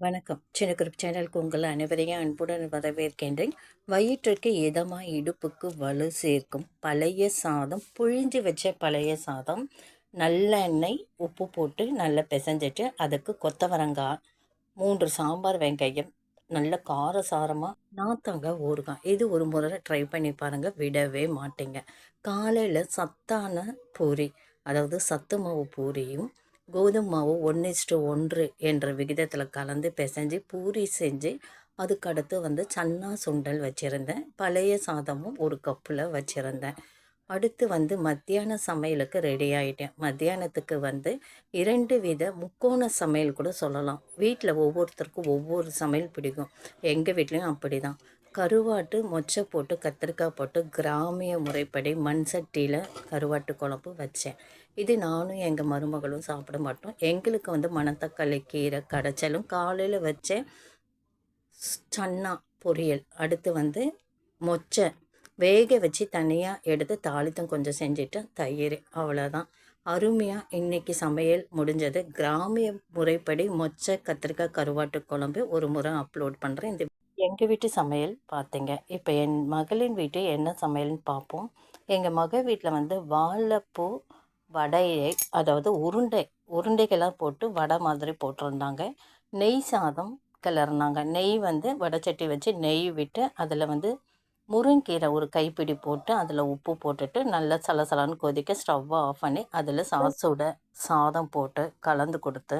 வணக்கம். சின்ன குரூப் சேனலுக்கு உங்கள் அனைவரையும் அன்புடன் வரவேற்கின்றேன். வயிற்றுக்கு இதமாக இடுப்புக்கு வலு சேர்க்கும். பழைய சாதம் புழிஞ்சு வச்ச பழைய சாதம். நல்லெண்ணெய் உப்பு போட்டு நல்லா பிசைஞ்சிட்டு அதுக்கு கொத்தவரங்காய் மூன்று சாம்பார் வெங்காயம் நல்ல காரசாரமாக நாத்தாங்க ஊறுகாய். இது ஒரு முறை ட்ரை பண்ணி பாருங்கள் விடவே மாட்டேங்க. காலையில் சத்தான பூரி அதாவது சத்து மாவு பூரியும் கோதுமை மாவு ஒன்று இஸ்டு ஒன்று என்ற விகிதத்தில் கலந்து பிசைஞ்சு பூரி செஞ்சு அதுக்கடுத்து வந்து சன்னா சுண்டல் வச்சுருந்தேன். பழைய சாதமும் ஒரு கப்பில் வச்சுருந்தேன். அடுத்து வந்து மத்தியான சமையலுக்கு ரெடி ஆகிட்டேன் மத்தியானத்துக்கு வந்து இரண்டு வித முக்கோண சமையல் கூட சொல்லலாம். வீட்டில் ஒவ்வொருத்தருக்கும் ஒவ்வொரு சமையல் பிடிக்கும். எங்கள் வீட்லேயும் அப்படி தான் கருவாட்டு மொச்சை போட்டு கத்திரிக்காய் போட்டு கிராமிய முறைப்படி மண் சட்டியில் கருவாட்டு குழம்பு வச்சேன். இது நானும் எங்கள் மருமகளும் சாப்பிட மாட்டோம். எங்களுக்கு வந்து மணத்தக்காளி கீரை கடைச்சலும் காலையில் வச்சேன் சன்னா பொரியல். அடுத்து வந்து மொச்சை வேக வச்சு தனியாக எடுத்து தாளித்தம் கொஞ்சம் செஞ்சுட்டு தயிர் அவ்வளோதான் அருமையாக இன்றைக்கி சமையல் முடிஞ்சது. கிராமிய முறைப்படி மொச்சை கத்திரிக்காய் கருவாட்டு குழம்பு ஒரு முறை அப்லோட் பண்ணுறேன் இந்த எங்கள் வீட்டு சமையல் பார்த்தீங்க இப்போ என் மகளின் வீட்டு என்ன சமையல்னு பார்ப்போம் எங்கள் மக வீட்டில் வந்து வாழைப்பூ வடையை அதாவது உருண்டை உருண்டைகளாக போட்டு வடை மாதிரி போட்டிருந்தாங்க. நெய் சாதம் கிளறினாங்க. நெய் வந்து வடைச்சட்டி வச்சு நெய் விட்டு அதில் வந்து முருங்கீரை ஒரு கைப்பிடி போட்டு அதில் உப்பு போட்டுட்டு நல்லா சலசலான்னு கொதிக்க ஸ்டவ்வை ஆஃப் பண்ணி அதில் சாசோட சாதம் போட்டு கலந்து கொடுத்து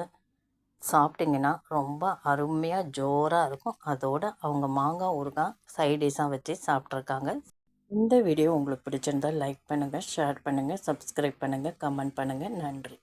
சாப்பிட்டிங்கன்னா ரொம்ப அருமையாக ஜோராக இருக்கும். அதோடு அவங்க மாங்காய் ஊறுகாய் சைடிஷாக வச்சு சாப்பிட்ருக்காங்க இந்த வீடியோ உங்களுக்கு பிடிச்சிருந்தால் லைக் பண்ணுங்கள் ஷேர் பண்ணுங்கள் சப்ஸ்கிரைப் பண்ணுங்கள் கமெண்ட் பண்ணுங்கள் நன்றி.